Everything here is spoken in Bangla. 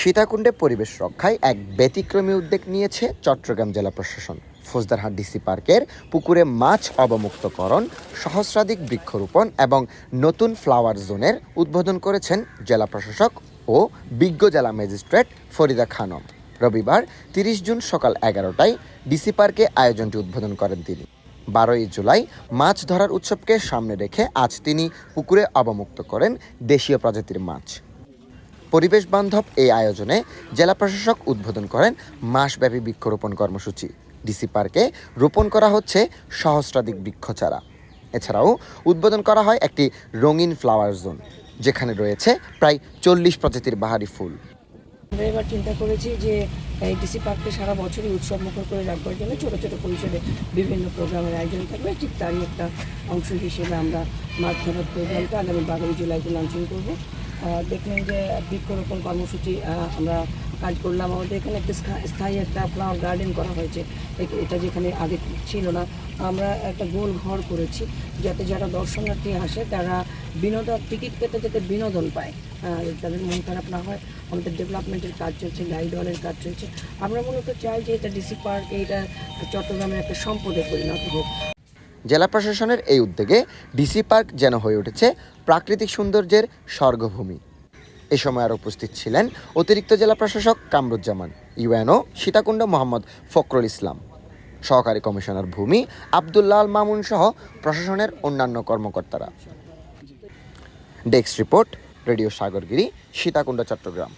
সীতাকুণ্ডে পরিবেশ রক্ষায় এক ব্যতিক্রমী উদ্যোগ নিয়েছে চট্টগ্রাম জেলা প্রশাসন। ফৌজদারহাট ডিসি পার্কের পুকুরে মাছ অবমুক্তকরণ, সহস্রাধিক বৃক্ষরোপণ এবং নতুন ফ্লাওয়ার জোনের উদ্বোধন করেছেন জেলা প্রশাসক ও বিজ্ঞ জেলা ম্যাজিস্ট্রেট ফরিদা খানম। রবিবার তিরিশ জুন সকাল এগারোটায় ডিসি পার্কে আয়োজনটি উদ্বোধন করেন তিনি। বারোই জুলাই মাছ ধরার উৎসবকে সামনে রেখে আজ তিনি পুকুরে অবমুক্ত করেন দেশীয় প্রজাতির মাছ। পরিবেশ বান্ধব এই আয়োজনে জেলা প্রশাসক উদ্বোধন করেন মাসব্যাপী বৃক্ষরোপণ কর্মসূচি। ডিসি পার্কে রোপণ করা হচ্ছে সহস্রাধিক বৃক্ষ চারা এছাড়াও উদ্বোধন করা হয় একটি রঙিন ফ্লাওয়ার জোন, যেখানে রয়েছে প্রায় চল্লিশ প্রজাতির বাহারি ফুল। আমরা এবার চিন্তা করেছি যে, এই ডিসি পার্ককে সারা বছরই উৎসব মুখর করে রাখবার জন্য ছোটো ছোটো পরিসরে বিভিন্ন প্রোগ্রামের আয়োজন থাকবে। ঠিক তারই একটা অংশ হিসেবে আমরা মাছ ধরার প্রোগ্রামটা আগামী বারোই জুলাইতে লঞ্চিং করব। দেখলেন যে বৃক্ষরোপণ কর্মসূচি আমরা কাজ করলাম। আমাদের এখানে একটা স্থায়ী- একটা ফ্লাওয়ার গার্ডেন করা হয়েছে। এটা যেখানে আগে ছিল না। আমরা একটা গোল ঘর করেছি, যাতে যারা দর্শনার্থী আসে, তারা বিনোদন টিকিট কেটে যাতে বিনোদন পায়। তাদের মন খারাপ না হয়। আমাদের ডেভেলপমেন্টের কাজ চলছে, গাইড ওয়ালের কাজ চলছে। আমরা মূলত চাই যে এটা ডিসি পার্ক এইটা চট্টগ্রামের একটা সম্পদে পরিণত হোক। জেলা প্রশাসনের এই উদ্যোগে ডিসি পার্ক যেন হয়ে উঠেছে প্রাকৃতিক সৌন্দর্যের স্বর্গভূমি। এ সময় আর উপস্থিত ছিলেন অতিরিক্ত জেলা প্রশাসক কামরুজ্জামান, ইউএনও সীতাকুণ্ড মোহাম্মদ ফখরুল ইসলাম, সহকারী কমিশনার ভূমি আবদুল্লাহ আল মামুন সহ প্রশাসনের অন্যান্য কর্মকর্তারা। Desk report, radio Sagargiri, Sitakunda, Chattogram.